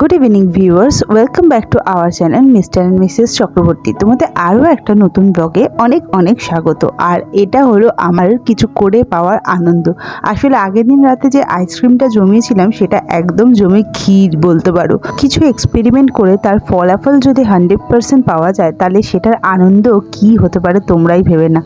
Good evening viewers welcome back to our channel Mr and Mrs Chakraborty তোমাদের আরও একটা নতুন ব্লগে অনেক অনেক স্বাগত। আর এটা হলো আমার কিছু করে পাওয়ার আনন্দ। আসলে আগের দিন রাতে যে আইসক্রিমটা জমিয়েছিলাম, সেটা একদম জমে ক্ষীর বলতে পারো। কিছু এক্সপেরিমেন্ট করে তার ফলাফল যদি হান্ড্রেড পার্সেন্ট পাওয়া যায়, তাহলে সেটার আনন্দ কি হতে পারে তোমরাই ভেবে না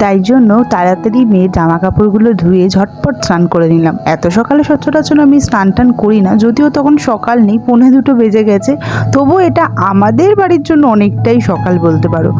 তাই জন্য তাড়াতাড়ি মেয়ের জামা কাপড়গুলো ধুয়ে ঝটপট স্নান করে নিলাম। এত সকালে সচরাচর আমি স্নান টান করি না, যদিও তখন সকাল নেই পৌনে দুটো বেজে গেছে। তবু এটা আমাদের বাড়ির জন্য অনেকটাই সকাল বলতে পারো।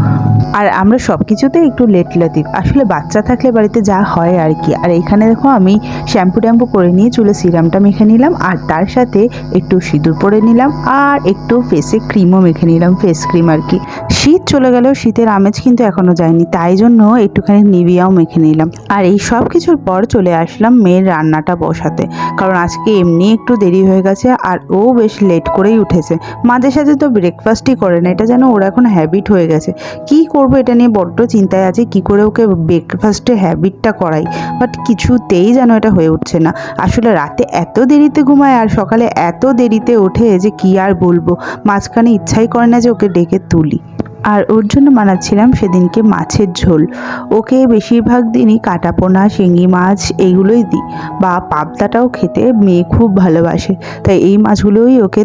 আর আমরা সব কিছুতে একটু লেট লাতিফ আসলে বাচ্চা থাকলে বাড়িতে যা হয় আর কি। আর এখানে দেখো আমি শ্যাম্পু ট্যাম্পু করে নিয়ে চুলে সিরামটা মেখে নিলাম। আর তার সাথে একটু সিঁদুর পরে নিলাম। আর একটু ফেসে ক্রিমও মেখে নিলাম ফেস ক্রিম আর কি। শীত চলে গেলেও শীতের আমেজ কিন্তু এখনও যায়নি, তাই জন্য একটুখানি নিভিয়াও মেখে নিলাম। আর এই সব কিছুর পর চলে আসলাম মেয়ের রান্নাটা বসাতে, কারণ আজকে এমনি একটু দেরি হয়ে গেছে আর ও বেশ লেট করেই উঠেছে। মাঝে সাথে তো ব্রেকফাস্টই করে না, এটা যেন ওর এখন হ্যাবিট হয়ে গেছে। কি করব এটা নিয়ে বড্ড চিন্তায় আছে, কি করে ওকে ব্রেকফাস্টে হ্যাবিটটা করাই? বাট কিছুতেই যেন এটা হয়ে উঠছে না। আসলে রাতে এত দেরিতে ঘুমায় আর সকালে এত দেরিতে ওঠে যে কি আর বলব? মাঝখানে ইচ্ছাই করে না যে ওকে ডেকে তুলি। আর ওর জন্য বানাচ্ছিলাম সেদিনকে মাছের ঝোল। ওকে বেশিরভাগ দিনই কাটাপোনা, শিঙি মাছ এইগুলোই দিই। বা পাবদাটাও খেতে মেয়ে খুব ভালোবাসে। তাই এই মাছগুলোই ওকে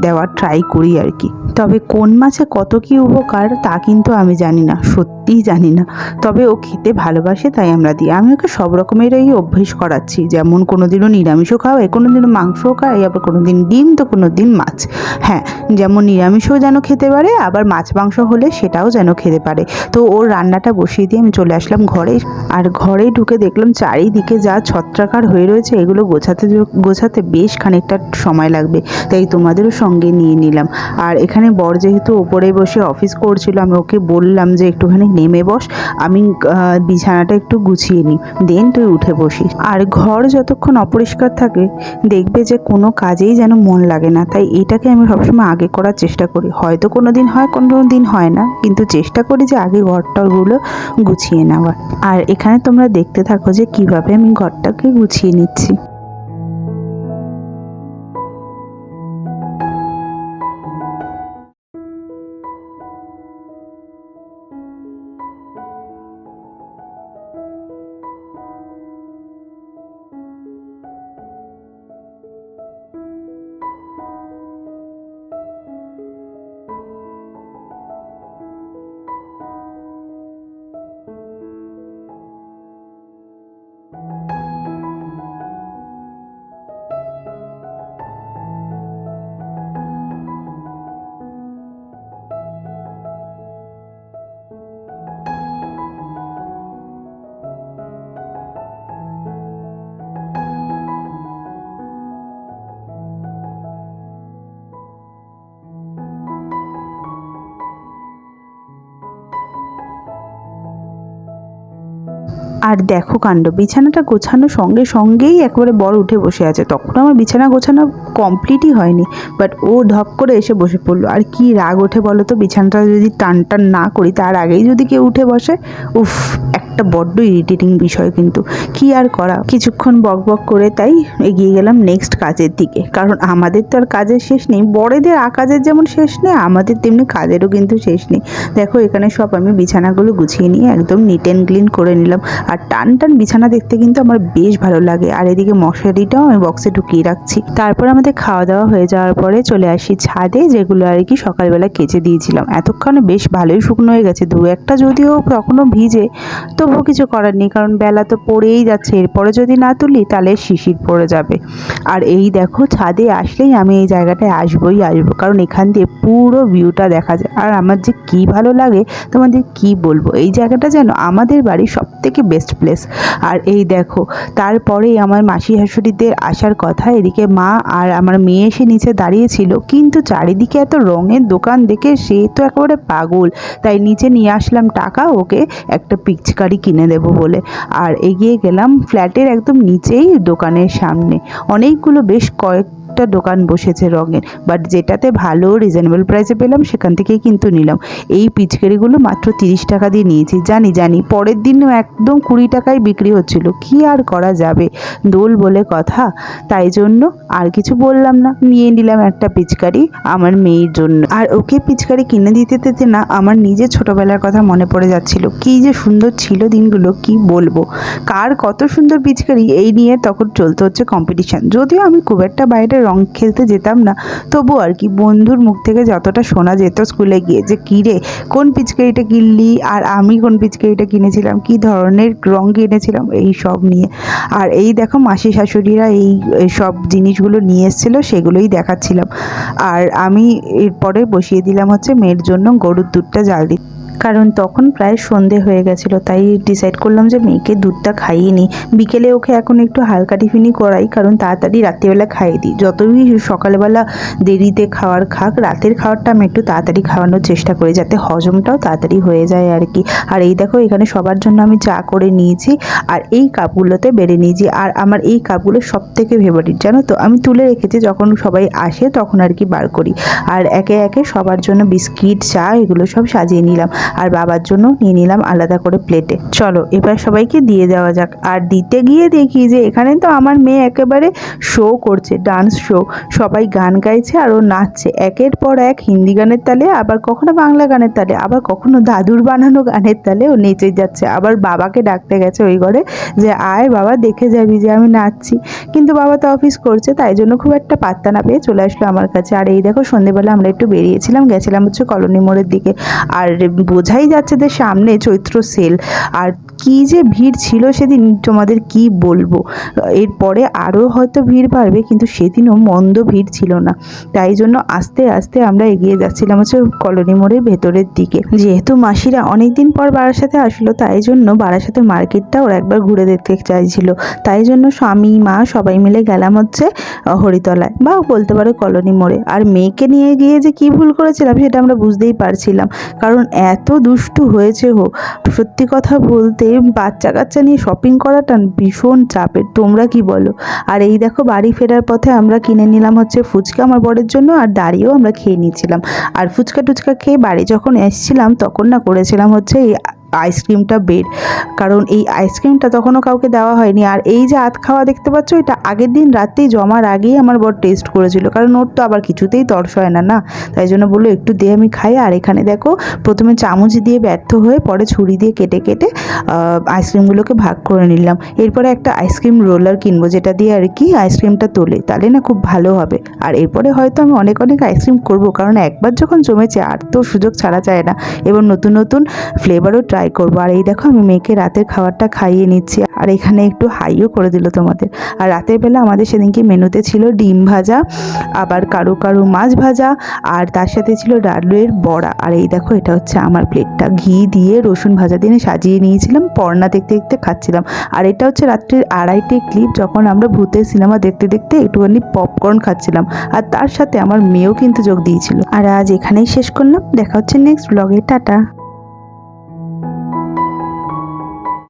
দেওয়ার ট্রাই করি আর কি। তবে কোন মাছে কত কি উপকার তা কিন্তু আমি জানি না, সত্যিই জানি না। তবে ও খেতে ভালোবাসে তাই আমরা দিই। আমি ওকে সব রকমেরই অভ্যেস করাচ্ছি। যেমন কোনো দিনও নিরামিষও খাওয়াই কোনো দিনও মাংসও খাই আবার কোনো দিন ডিম, তো কোনো দিন মাছ। হ্যাঁ যেমন নিরামিষও যেন খেতে পারে, আবার মাছ মাংস হলে সেটাও যেন খেতে পারে। তো ওর রান্নাটা বসিয়ে দিয়ে আমি চলে আসলাম ঘরে। আর ঘরেই ঢুকে দেখলাম চারিদিকে যা ছত্রাকার হয়ে রয়েছে, এগুলো গোছাতে গোছাতে বেশ খানিকটা সময় লাগবে। তাই তোমাদেরও সঙ্গে নিয়ে নিলাম। আর এখানে বর যেহেতু ওপরে বসে অফিস করছিল, আমি ওকে বললাম যে একটুখানি নেমে বস, আমি বিছানাটা একটু গুছিয়ে নিই, দেন তুই উঠে বসিস। আর ঘর যতক্ষণ অপরিষ্কার থাকে, দেখবে যে কোনো কাজেই যেন মন লাগে না, তাই এটাকে আমি সবসময় আগে করার চেষ্টা করি। হয়তো কোনো দিন হয় কোনো দিন হয় না, কিন্তু চেষ্টা করি যে আগে ঘরটাগুলো গুছিয়ে নেওয়ার। আর এখানে তোমরা দেখতে থাকো যে কীভাবে আমি ঘরটাকে গুছিয়ে নিচ্ছি। আর দেখো কাণ্ড, বিছানাটা গোছানো সঙ্গে সঙ্গেই একবারে বড় উঠে বসে আছে। তখন আমার বিছানা গোছানো কমপ্লিটই হয়নি বাট ও ধপ করে এসে বসে পড়ল। আর কি রাগ ওঠে বলো তো, বিছানাটা যদি টান টান না করি, তার আগেই যদি কেউ উঠে বসে? উফ, একটা বড্ড ইরিটেটিং বিষয় কিন্তু। কি আর করা? কিছুক্ষণ বক বক করে তাই এগিয়ে গেলাম নেক্সট কাজের দিকে। কারণ আমাদের তো আর কাজের শেষ নেই। বড়দের কাজের যেমন শেষ নেই, আমাদের তেমনি কাজেরও কিন্তু শেষ নেই। দেখো এখানে সব আমি বিছানাগুলো গুছিয়ে নিয়ে একদম নিট অ্যান্ড ক্লিন করে নিলাম। আর টান টান বিছানা দেখতে কিন্তু আমার বেশ ভালো লাগে। আর এদিকে মশারিটাও আমি বক্সে ঢুকিয়ে রাখছি। তারপর আমাদের খাওয়া দাওয়া হয়ে যাওয়ার পরে চলে আসি ছাদে, যেগুলো আর কি সকালবেলা কেচে দিয়েছিলাম। এতক্ষণে বেশ ভালোই শুকনো হয়ে গেছে। দু একটা যদিও তখনও ভিজে, তবুও কিছু করার নেই। কারণ বেলা তো পড়েই যাচ্ছে। এরপরে যদি না তুলি, তাহলে শিশির পড়ে যাবে। আর এই দেখো, ছাদে আসলেই আমি এই জায়গাটায় আসবোই আসব। কারণ এখান দিয়ে পুরো ভিউটা দেখা যায়। আর আমার যে কি ভালো লাগে, তোমাদের কি বলব? এই জায়গাটা যেন আমাদের বাড়ির সব থেকে বেস্ট প্লেস আর এই দেখো, তারপরেই আমার মাসি শাশুড়িদের আসার কথা, এদিকে মা আর আমার মেয়ে এসে নিচে দাঁড়িয়েছিল, কিন্তু চারিদিকে এত রঙের দোকান দেখে সে তো একেবারে পাগল। তাই নিচে নিয়ে আসলাম টাকা, ওকে একটা পিচকারি কিনে দেবো বলে। আর এগিয়ে গেলাম ফ্ল্যাটের একদম নিচেই দোকানের সামনে। অনেকগুলো বেশ কয়েক একটা দোকান বসেছে রঙের বাট যেটাতে ভালো রিজনেবল প্রাইসে পেলাম, সেখান থেকেই কিন্তু নিলাম। এই পিচকারিগুলো মাত্র তিরিশ টাকা দিয়ে নিয়েছি। জানি জানি, পরের দিনও একদম কুড়ি টাকায় বিক্রি হচ্ছিল। কি আর করা যাবে? দোল বলে কথা। তাই জন্য আর কিছু বললাম না। নিয়ে নিলাম একটা পিচকারি আমার মেয়ের জন্য। আর ওকে পিচকারি কিনে দিতে দিতে না, আমার নিজের ছোটবেলার কথা মনে পড়ে যাচ্ছিল। কি যে সুন্দর ছিল দিনগুলো, কি বলব? কার কত সুন্দর পিচকারি, এই নিয়ে তখন চলতে হচ্ছে কম্পিটিশন যদিও আমি খুব একটা বাইরে রং খেলতে যেতাম না। তবু আর কি, বন্ধুর মুখ থেকে যতটা শোনা যেত স্কুলে গিয়ে যে, কী রে, কোন পিচকারিটা কিনলি? আর আমি কোন পিচকারিটা কিনেছিলাম? কি ধরনের রং কিনেছিলাম? এই সব নিয়ে। আর এই দেখো মাসি শাশুড়িরা এই সব জিনিসগুলো নিয়ে এসেছিল, সেগুলোই দেখাচ্ছিলাম। আর আমি এরপরে বসিয়ে দিলাম হচ্ছে মেয়ের জন্য গরুর দুধটা জাল দিই কারণ তখন প্রায় সন্ধে হয়ে গেছিল, তাই ডিসাইড করলাম যে মেয়েকে দুধটা খাইয়ে নিই। বিকেলে ওকে এখন একটু হালকা টিফিনই করাই, কারণ তাড়াতাড়ি রাত্রিবেলা খাইয়ে দিই। যতই সকালবেলা দেরিতে খাওয়ার খাক, রাতের খাওয়ারটা আমি একটু তাড়াতাড়ি খাওয়ানোর চেষ্টা করি, যাতে হজমটাও তাড়াতাড়ি হয়ে যায় আর কি। আর এই দেখো, এখানে সবার জন্য আমি চা করে নিয়েছি, আর এই কাপগুলোতে বেড়ে নিয়েছি। আর আমার এই কাপগুলো সব থেকে ফেভারিট জানো তো? আমি তুলে রেখেছি, যখন সবাই আসে তখন আর কি বার করি। আর একে একে সবার জন্য বিস্কিট, চা, এগুলো সব সাজিয়ে নিলাম। আর বাবার জন্য নিয়ে নিলাম আলাদা করে প্লেটে। চলো, এবার সবাইকে দিয়ে দেওয়া যাক। আর দিতে গিয়ে দেখি যে এখানে তো আমার মেয়ে একেবারে শো করছে ডান্স শো সবাই গান গাইছে আর ও নাচছে। একের পর এক হিন্দি গানের তালে, আবার কখনো বাংলা গানের তালে, আবার কখনো দাদুর বানানো গানের তালে ও নেচে যাচ্ছে। আবার বাবাকে ডাকতে গেছে ওই ঘরে যে, আয় বাবা, দেখে যাবি যে আমি নাচছি। কিন্তু বাবা তো অফিস করছে, তাই জন্য খুব একটা পাত্তা না পেয়ে চলে আসলো আমার কাছে। আর এই দেখো, সন্ধেবেলা আমরা একটু বেরিয়েছিলাম, গেছিলাম হচ্ছে কলোনি মোড়ের দিকে। আর বোঝাই যাচ্ছে যে সামনে চৈত্র সেল। আর কি যে ভিড় ছিল সেদিন তোমাদের কি বলব? এরপরে আরও হয়তো ভিড় বাড়বে, কিন্তু সেদিনও মন্দ ভিড় ছিল না। তাই জন্য আস্তে আস্তে আমরা এগিয়ে যাচ্ছিলাম হচ্ছে কলোনি মোড়ের ভেতরের দিকে। যেহেতু মাসিরা অনেক দিন পর বারাসাতে আসলো, তাই জন্য বারাসাতে মার্কেটটা ওরা একবার ঘুরে দেখতে চাইছিল। তাই জন্য স্বামী, মা সবাই মিলে গেলাম হচ্ছে হরিতলায় বা বলতে পারো কলোনি মোড়ে। আর মেয়েকে নিয়ে গিয়ে যে কি ভুল করেছিলাম সেটা আমরা বুঝতেই পারছিলাম। কারণ এত দুষ্টু হয়েছে হো। সত্যি কথা বলতে বাচ্চা কাচ্চা নিয়ে শপিং করাটা ভীষণ চাপের, তোমরা কি বলো? আর এই দেখো বাড়ি ফেরার পথে আমরা কিনে নিলাম হচ্ছে ফুচকা আমার বরের জন্য আর দাঁড়িয়েও আমরা খেয়ে নিয়েছিলাম। আর ফুচকা টুচকা খেয়ে বাড়ি যখন এসছিলাম তখন না করেছিলাম হচ্ছে এই আইসক্রিমটা বের। কারণ এই আইসক্রিমটা তখনও কাউকে দেওয়া হয়নি। আর এই যে আত খাওয়া দেখতে পাচ্ছ, এটা আগের দিন রাতেই জমার আগেই আমার বর টেস্ট করেছিল। কারণ ওর তো আবার কিছুতেই তর্স হয় না না? তাই জন্য বলল, একটু দিয়ে আমি খাই। আর এখানে দেখো, প্রথমে চামচ দিয়ে ব্যর্থ হয়ে পরে ছুরি দিয়ে কেটে কেটে আইসক্রিমগুলোকে ভাগ করে নিলাম। এরপরে একটা আইসক্রিম রোলার কিনবো, যেটা দিয়ে আর কি আইসক্রিমটা তোলে। তাহলে না খুব ভালো হবে। আর এরপরে হয়তো আমি অনেক অনেক আইসক্রিম করব, কারণ একবার যখন জমেছে, আর তো সুযোগ ছাড়া যায় না। এবার নতুন নতুন ফ্লেভারও ট্রাই করব। আর এই দেখো, আমি মেয়েকে রাতের খাবারটা খাইয়ে নিচ্ছি। আর এখানে একটু হাইও করে দিল তোমাদের। আর রাতের বেলা আমাদের সেদিনকে মেনুতে ছিল ডিম ভাজা, আবার কারু কারু মাছ ভাজা, আর তার সাথে ছিল ডালের বড়া। আর এই দেখো, এটা হচ্ছে আমার প্লেটটা। ঘি দিয়ে রসুন ভাজা দিয়ে সাজিয়ে নিয়েছিলাম পর্না দেখতে দেখতে খাচ্ছিলাম। আর এটা হচ্ছে রাত্রির আড়াইটে ক্লিপ যখন আমরা ভূতের সিনেমা দেখতে দেখতে একটুখানি পপকর্ন খাচ্ছিলাম। আর তার সাথে আমার মেয়েও কিন্তু যোগ দিয়েছিল। আর আজ এখানেই শেষ করলাম। দেখা হচ্ছে নেক্সট ব্লগে টাটা।